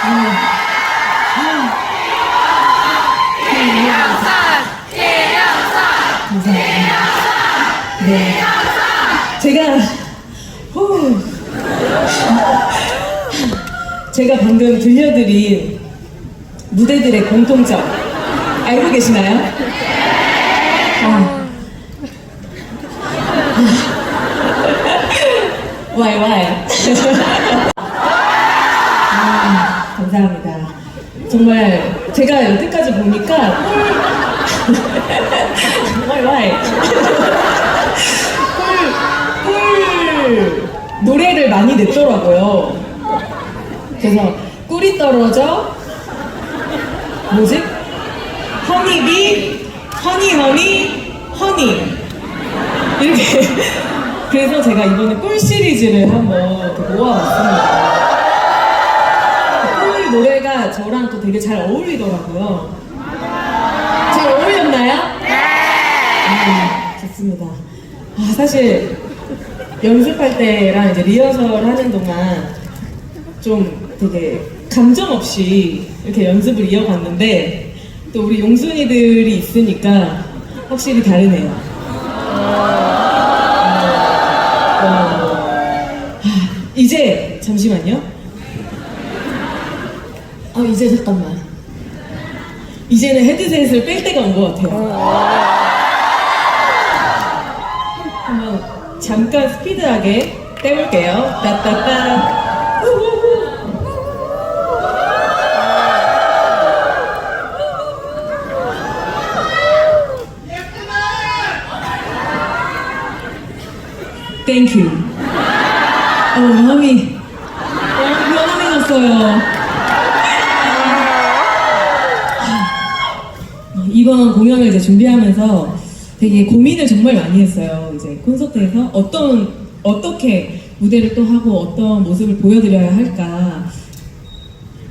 감사합니다. 네. 제가, 후. 제가 방금 들려드린 무대들의 공통점 알고 계시나요? 아. 와이 와이. 아, 감사합니다. 정말 제가 여태까지 보니까. 꿀, 꿀 노래를 많이 냈더라고요. 그래서 꿀이 떨어져 뭐지? 허니비, 허니 허니, 허니 이렇게 그래서 제가 이번에 꿀 시리즈를 한번 모아봤습니다. 저랑 또 되게 잘 어울리더라고요. 잘 어울렸나요? 네. 좋습니다. 아, 사실 연습할 때랑 이제 리허설 하는 동안 좀 되게 감정 없이 이렇게 연습을 이어갔는데 또 우리 용순이들이 있으니까 확실히 다르네요. 어, 아, 이제 잠시만요. 아 이제 잠깐만. 이제는 헤드셋을 뺄 때가 온 것 같아요. 한번 잠깐 스피드하게 떼볼게요. 따따따. you. 어, 마음이, 마음이 났어요. 이번 공연을 이제 준비하면서 되게 고민을 정말 많이 했어요. 이제 콘서트에서 어떤, 어떻게 무대를 또 하고 어떤 모습을 보여드려야 할까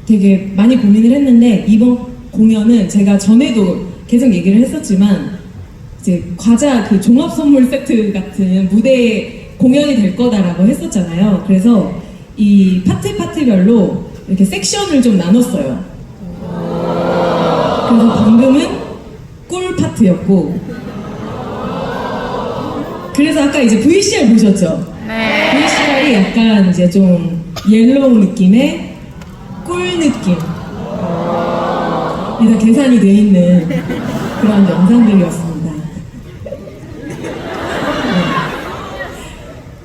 되게 많이 고민을 했는데 이번 공연은 제가 전에도 계속 얘기를 했었지만 이제 과자 그 종합 선물 세트 같은 무대 공연이 될 거다라고 했었잖아요. 그래서 이 파트 파트별로 이렇게 섹션을 좀 나눴어요. 그래서 방금은 꿀 파트였고 그래서 아까 이제 VCR 보셨죠? 네. VCR이 약간 이제 좀 옐로우 느낌의 꿀 느낌 이다 계산이 돼 있는 그런 영상들이었습니다.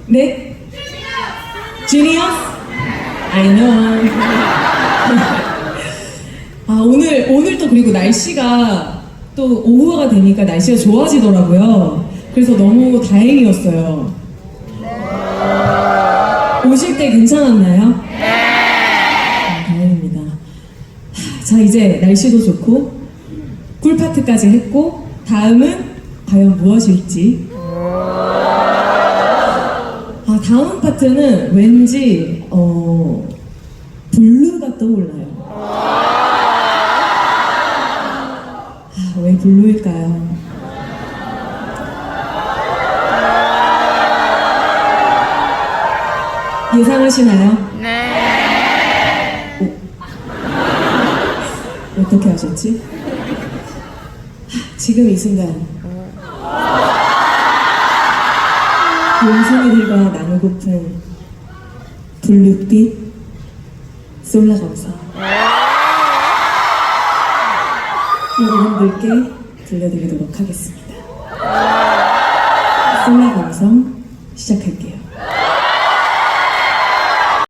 네? 지니어스? I know. 아 오늘 오늘 또 그리고 날씨가 또 오후가 되니까 날씨가 좋아지더라고요. 그래서 너무 다행이었어요. 오실 때 괜찮았나요? 아, 다행입니다. 하, 자 이제 날씨도 좋고 꿀 파트까지 했고 다음은 과연 무엇일지. 아 다음 파트는 왠지 어 블루가 떠올라요. 왜 블루일까요? 예상하시나요? 네. 어떻게 하셨지? 하, 지금 이 순간 용순이들과 나누고픈 블루빛 솔라 감성 여러분들께 들려드리도록 하겠습니다. 솔라 감성 시작할게요.